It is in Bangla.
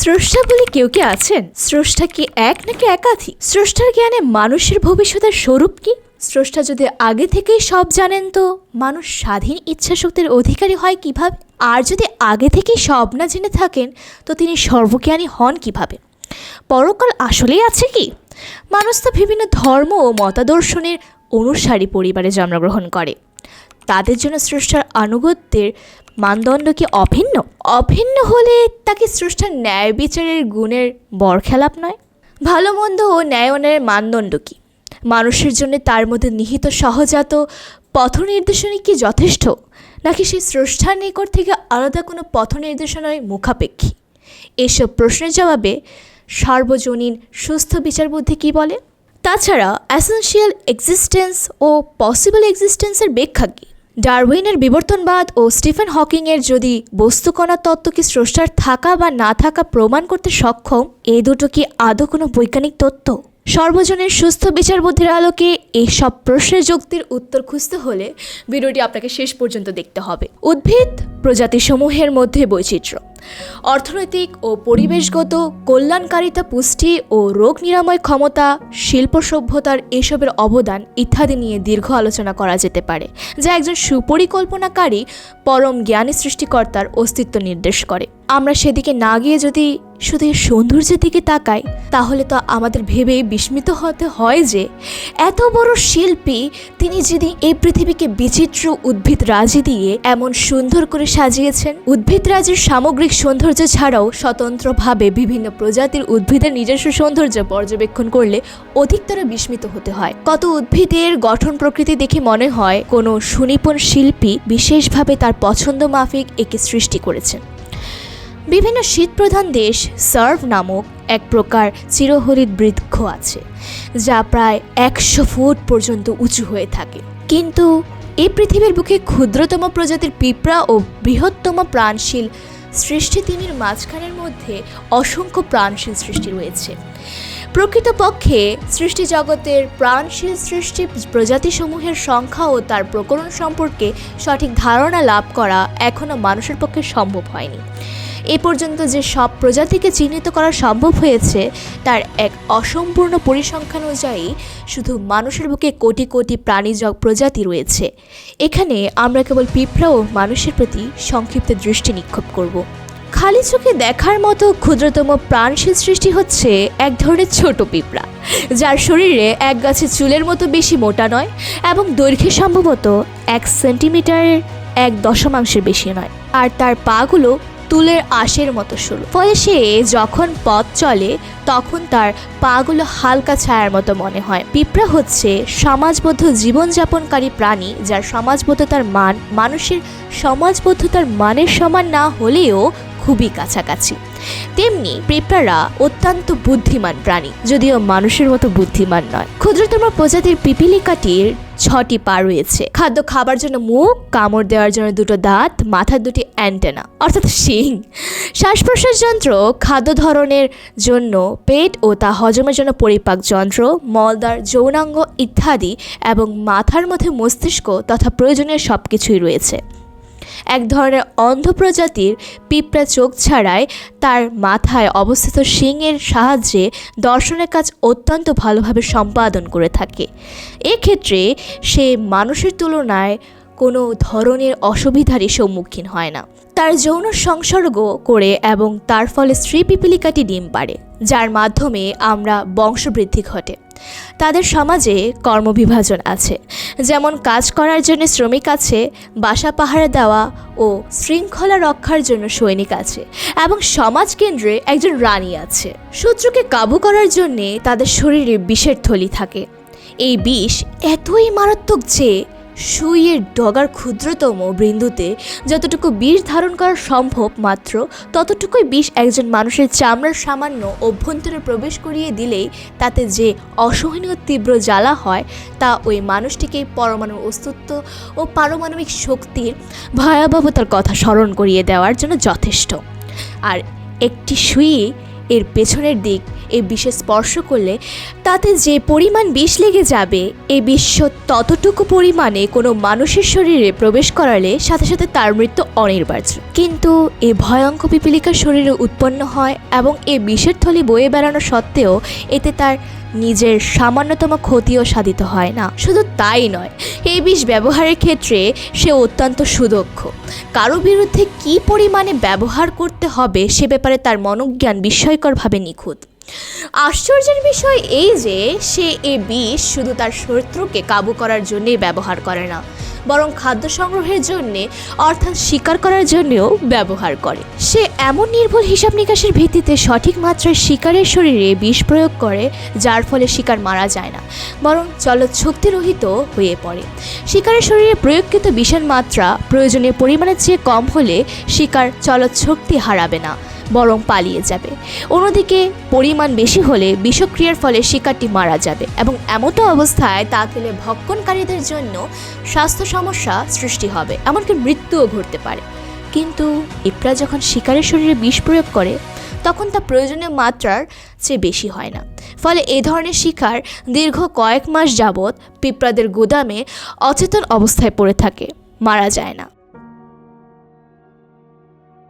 স্রষ্টা বলে কেউ কি আছেন? স্রষ্টা কি এক নাকি একাধিক স্রষ্টার জ্ঞানে মানুষের ভবিষ্যতের স্বরূপ কি? স্রষ্টা যদি আগে থেকেই সব জানেন তো, মানুষ স্বাধীন ইচ্ছাশক্তির অধিকারী হয় কীভাবে? আর যদি আগে থেকেই সব না জেনে থাকেন, তো তিনি সর্বজ্ঞানী হন কীভাবে? পরকাল আসলেই আছে কি? মানুষ তো বিভিন্ন ধর্ম ও মতাদর্শনের অনুসারী পরিবারে জন্মগ্রহণ করে। তাদের জন্য স্রষ্টার আনুগত্যের মানদণ্ড কি অভিন্ন? অভিন্ন হলে তাকে স্রষ্টার ন্যায় বিচারের গুণের বরখেলাপ নয়? ভালো মন্দ ও ন্যায়নের মানদণ্ড কি? মানুষের জন্য তার মধ্যে নিহিত সহজাত পথ নির্দেশনী কি যথেষ্ট? নাকি সেই স্রষ্টার নিকট থেকে আলাদা কোনো পথ নির্দেশনায় মুখাপেক্ষী? এসব প্রশ্নের জবাবে সার্বজনীন সুস্থ বিচার বুদ্ধি কী বলে? তাছাড়া অ্যাসেন্সিয়াল এক্সিস্টেন্স ও পসিবল এক্সিস্টেন্সের ব্যাখ্যা কী? ডারউইনের বিবর্তনবাদ ও স্টিফেন হকিংয়ের যদি বস্তুকণা তত্ত্ব কি স্রষ্টার থাকা বা না থাকা প্রমাণ করতে সক্ষম এই দুটো কি আদৌ কোনো বৈজ্ঞানিক তত্ত্ব? সর্বজনের সুস্থ বিচার বুদ্ধির আলোকে এই সব প্রশ্নের যুক্তির উত্তর খুঁজতে হলে ভিডিওটি আপনাকে শেষ পর্যন্ত দেখতে হবে। উদ্ভিদ প্রজাতিসমূহের মধ্যে বৈচিত্র্য। অর্থনৈতিক ও পরিবেশগত কল্যাণকারিতা, পুষ্টি ও রোগ নিরাময় ক্ষমতা, শিল্প সভ্যতার এসবের অবদান ইত্যাদি নিয়ে দীর্ঘ আলোচনা করা যেতে পারে, যা একজন সুপরিকল্পনাকারী পরম জ্ঞানী সৃষ্টিকর্তার অস্তিত্ব নির্দেশ করে। আমরা সেদিকে না গিয়ে যদি শুধু সৌন্দর্যের দিকে তাকাই, তাহলে তো আমাদের ভেবে বিস্মিত হতে হয় যে এত বড় শিল্পী তিনি যদি এই পৃথিবীকে বিচিত্র উদ্ভিদ রাজি দিয়ে এমন সুন্দর করে সাজিয়েছেন, উদ্ভিদ রাজির সামগ্রিক সৌন্দর্য ছাড়াও স্বতন্ত্রভাবে বিভিন্ন প্রজাতির উদ্ভিদের নিজস্ব সৌন্দর্য পর্যবেক্ষণ করলে অধিকতর বিস্মিত হতে হয়। কত উদ্ভিদের গঠন প্রকৃতি দেখে মনে হয় কোনো সুনিপুণ শিল্পী বিশেষভাবে তার পছন্দ মাফিক একে সৃষ্টি করেছেন। বিভিন্ন শীতপ্রধান দেশ সার্ভ নামক এক প্রকার চিরহরিৎ বৃক্ষ আছে, যা প্রায় একশো ফুট পর্যন্ত উঁচু হয়ে থাকে। কিন্তু এই পৃথিবীর বুকে ক্ষুদ্রতম প্রজাতির পিঁপড়া ও বৃহত্তম প্রাণশীল সৃষ্টি তিনির মাঝখানের মধ্যে অসংখ্য প্রাণশীল সৃষ্টি রয়েছে। প্রকৃতপক্ষে সৃষ্টি জগতের প্রাণশীল সৃষ্টি প্রজাতিসমূহের সংখ্যা ও তার প্রকরণ সম্পর্কে সঠিক ধারণা লাভ করা এখনও মানুষের পক্ষে সম্ভব হয়নি। এ পর্যন্ত যে সব প্রজাতিকে চিহ্নিত করা সম্ভব হয়েছে, তার এক অসম্পূর্ণ পরিসংখ্যান অনুযায়ী শুধু মানুষের বুকে কোটি কোটি প্রাণী প্রজাতি রয়েছে। এখানে আমরা কেবল পিঁপড়া ও মানুষের প্রতি সংক্ষিপ্ত দৃষ্টি নিক্ষেপ করব। খালি চোখে দেখার মতো ক্ষুদ্রতম প্রাণশীল সৃষ্টি হচ্ছে এক ধরনের ছোট পিঁপড়া, যার শরীরে এক গাছে চুলের মতো বেশি মোটা নয় এবং দৈর্ঘ্যে সম্ভবত এক সেন্টিমিটারের এক দশমাংশের বেশি নয়। আর তার পাগুলো তুলের আশের মতো সরু। ফলে সে যখন পথ চলে, তখন তার পাগুলো হালকা ছায়ার মতো মনে হয়। পিঁপড়া হচ্ছে সমাজবদ্ধ জীবনযাপনকারী প্রাণী, যার সমাজবদ্ধতার মান মানুষের সমাজবদ্ধতার মানের সমান না হলেও খুবই কাছাকাছি। তেমনি পিঁপড়ারা অত্যন্ত বুদ্ধিমান প্রাণী, যদিও মানুষের মতো বুদ্ধিমান নয়। ক্ষুদ্রতম প্রজাতির পিপিলিকাটির ছটি পা রয়েছে। খাদ্য খাবার জন্য মুখ, কামড় দেওয়ার জন্য দুটো দাঁত, মাথার দুটি অ্যান্টেনা, অর্থাৎ শিং। শ্বাস প্রশ্বাস যন্ত্র খাদ্য ধরনের জন্য পেট ও তা হজমের জন্য পরিপাক যন্ত্র মলদার যৌনাঙ্গ ইত্যাদি এবং মাথার মধ্যে মস্তিষ্ক তথা প্রয়োজনীয় সব কিছুই রয়েছে। এক ধরনের অন্ধ প্রজাতির পিঁপড়া চোখ ছাড়ায় তার মাথায় অবস্থিত শিংয়ের সাহায্যে দর্শনের কাজ অত্যন্ত ভালোভাবে সম্পাদন করে থাকে। এক্ষেত্রে সে মানুষের তুলনায় কোনো ধরনের অসুবিধারই সম্মুখীন হয় না। তার যৌন সংসর্গ করে এবং তার ফলে স্ত্রী পিপিলিকাটি ডিম পারে যার মাধ্যমে আমরা বংশবৃদ্ধি ঘটে। তাদের সমাজে কর্মবিভাজন আছে, যেমন কাজ করার জন্য শ্রমিক আছে, বাসা পাহারা দেওয়া ও শৃঙ্খলা রক্ষার জন্য সৈনিক আছে এবং সমাজ কেন্দ্রে একজন রানী আছে। শত্রুকে কাবু করার জন্যে তাদের শরীরে বিষের থলি থাকে। এই বিষ এতই মারাত্মক যে সুইয়ের ডগার ক্ষুদ্রতম বৃন্দুতে যতটুকু বিষ ধারণ করা সম্ভব, মাত্র ততটুকুই বিষ একজন মানুষের চামড়ার সামান্য অভ্যন্তরে প্রবেশ করিয়ে দিলেই তাতে যে অসহনীয় তীব্র জ্বালা হয়, তা ওই মানুষটিকে পরমাণু অস্তিত্ব ও পারমাণবিক শক্তির ভয়াবহতার কথা স্মরণ করিয়ে দেওয়ার জন্য যথেষ্ট। আর একটি সুই এর পেছনের দিক এই বিষে স্পর্শ করলে তাতে যে পরিমাণ বিষ লেগে যাবে এই বিষ ততটুকু পরিমাণে কোনো মানুষের শরীরে প্রবেশ করালে সাথে সাথে তার মৃত্যু অনিবার্য কিন্তু এই ভয়ঙ্কর পিপিলিকা শরীরে উৎপন্ন হয় এবং এ বিষের থলি বয়ে বেড়ানো সত্ত্বেও এতে তার নিজের সামান্যতম ক্ষতিও সাধিত হয় না। শুধু তাই নয়, এই বিষ ব্যবহারের ক্ষেত্রে সে অত্যন্ত সুদক্ষ। কারও বিরুদ্ধে কী পরিমাণে ব্যবহার করতে হবে সে ব্যাপারে তার মনোজ্ঞান বিস্ময়করভাবে নিখুঁত। আশ্চর্যের বিষয় এই যে, সে এ বিষ শুধু তার শত্রুকে কাবু করার জন্যই ব্যবহার করে না, বরং খাদ্য সংগ্রহের জন্যে, অর্থাৎ শিকার করার জন্যও ব্যবহার করে। সে এমন নির্ভুল হিসাব নিকাশের ভিত্তিতে সঠিক মাত্রায় শিকারের শরীরে বিষ প্রয়োগ করে, যার ফলে শিকার মারা যায় না, বরং চলচ্ছক্তিরহিত হয়ে পড়ে। শিকারের শরীরে প্রয়োগকৃত বিষের মাত্রা প্রয়োজনীয় পরিমাণের চেয়ে কম হলে শিকার চলচ্ছক্তি হারাবে না। বরং পালিয়ে যাবে। অন্যদিকে পরিমাণ বেশি হলে বিষক্রিয়ার ফলে শিকারটি মারা যাবে এবং এমতো অবস্থায় তা খেলে ভক্ষণকারীদের জন্য স্বাস্থ্য সমস্যা সৃষ্টি হবে, এমনকি মৃত্যুও ঘটতে পারে। কিন্তু ইপরা যখন শিকারের শরীরে বিষ প্রয়োগ করে, তখন তা প্রয়োজনীয় মাত্রার চেয়ে বেশি হয় না। ফলে এই ধরনের শিকার দীর্ঘ কয়েক মাস যাবৎ পিঁপড়াদের গুদামে অচেতন অবস্থায় পড়ে থাকে, মারা যায় না।